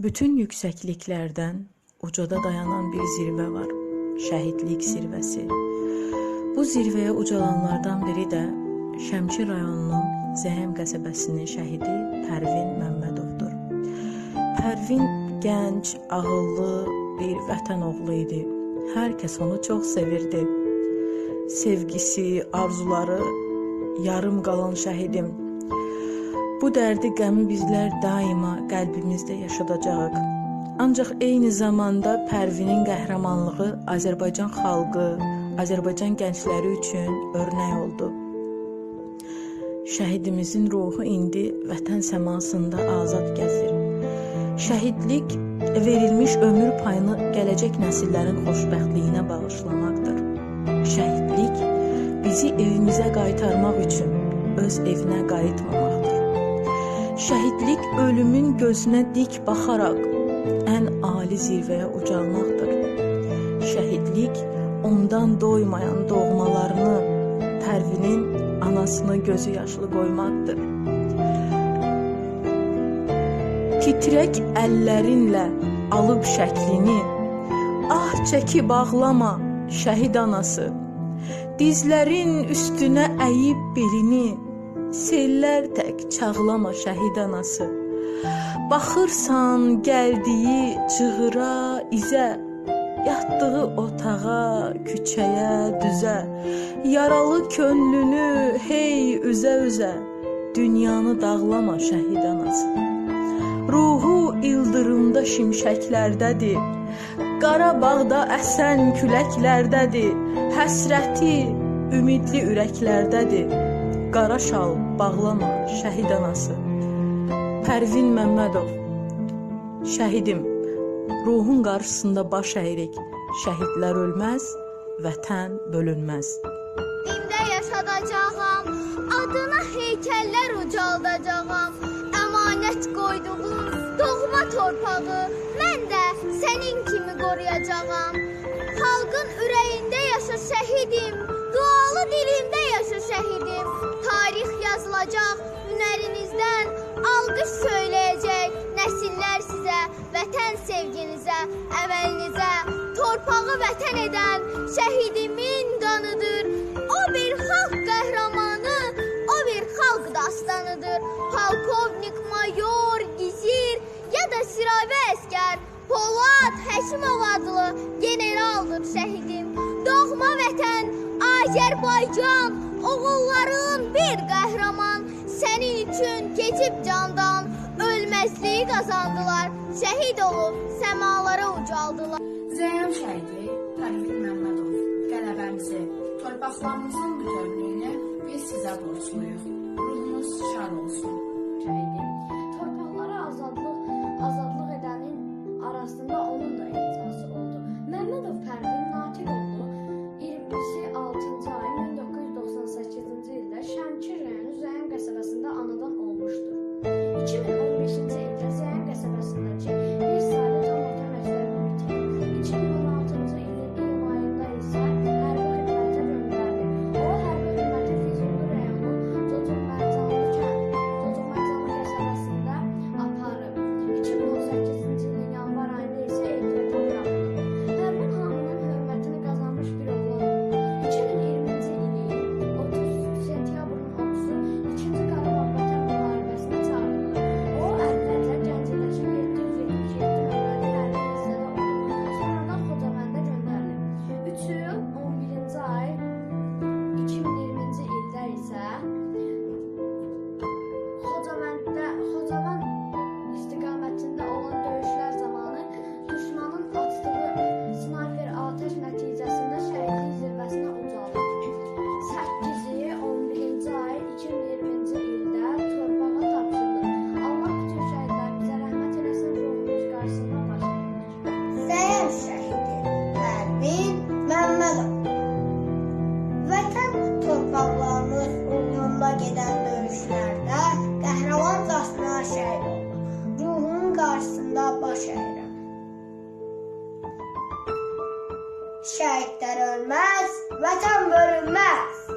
Bütün yüksəkliklərdən ucada dayanan bir zirvə var. Şəhidlik zirvəsi. Bu zirvəyə ucalanlardan biri də Şəmkir rayonunun Zəhəm qəsəbəsinin şəhidi Pərvin Məmmədovdur. Pərvin gənc, ağıllı bir vətən oğlu idi. Hər kəs onu çox sevirdi. Sevgisi, arzuları yarım qalan şəhidim bu dərdi, qəmi bizlər daima qəlbimizdə yaşadacağıq. Ancaq eyni zamanda Pərvinin qəhrəmanlığı Azərbaycan xalqı, Azərbaycan gəncləri üçün örnək oldu. Şəhidimizin ruhu indi vətən səmasında azad gəzir. Şəhidlik verilmiş ömür payını gələcək nəsillərin xoşbəxtliyinə bağışlamaqdır. Şəhidlik bizi evimizə qaytarmaq üçün öz evinə qayıtmamaqdır. Şəhidlik ölümün gözünə dik baxaraq ən ali zirvəyə ucalmaqdır. Şəhidlik ondan doymayan doğmalarını, Pərvinin anasını gözü yaşlı qoymaqdır. Titrək əllərinlə alıb şəklini, ah çəkib ağlama şəhid anası. Dizlərin üstünə əyib belini, Sellər tək çağlama şəhid anası. Baxırsan gəldiyi cığıra, izə, yatdığı otağa, küçəyə, düzə, yaralı könlünü hey üzə-üzə, dünyanı dağlama şəhid anası. Ruhu ildırımda şimşəklərdədir. Qarabağda əsən küləklərdədir. Həsrəti ümidli ürəklərdədir. Qara şal bağlama şəhid anası. Pərvin Məmmədov. Şəhidim. Ruhun qarşısında baş əyirik. Şəhidlər ölməz, vətən bölünməz. Dində yaşadacağam, adına heykəllər ucaldacağam. Əmanət qoyduğum doğma torpağı mən də sənin kimi qoruyacağam. Xalqın ürəyində yaşa şəhidim, dualı dilimdə yaşa şəhidim yazılacaq hünərinizdən alqış söyləyəcək nəsillər sizə, vətən sevginizə, əməlinizə, torpağı vətən edən şəhidimin qanıdır. O bir xalq qəhrəmanı, o bir xalq dastanıdır. Polkovnik, mayor, gizir ya da siravi əskər Polad Həşimov adlı generaldır şəhidim. Doğma vətən Azərbaycan oğulların keçib candan ölməzliyi qazandılar. Şəhid olub səmalara ucaldılar. Zəyəm şəhidi Pərvin Məmmədov qələbəmizi, torpaqlarımızın bütövlüyünü biz sizə borcluyuq. Ruhunuz şad olsun. Qarşısında baş əyirəm. Şəhidlər ölməz, vətən bölünməz.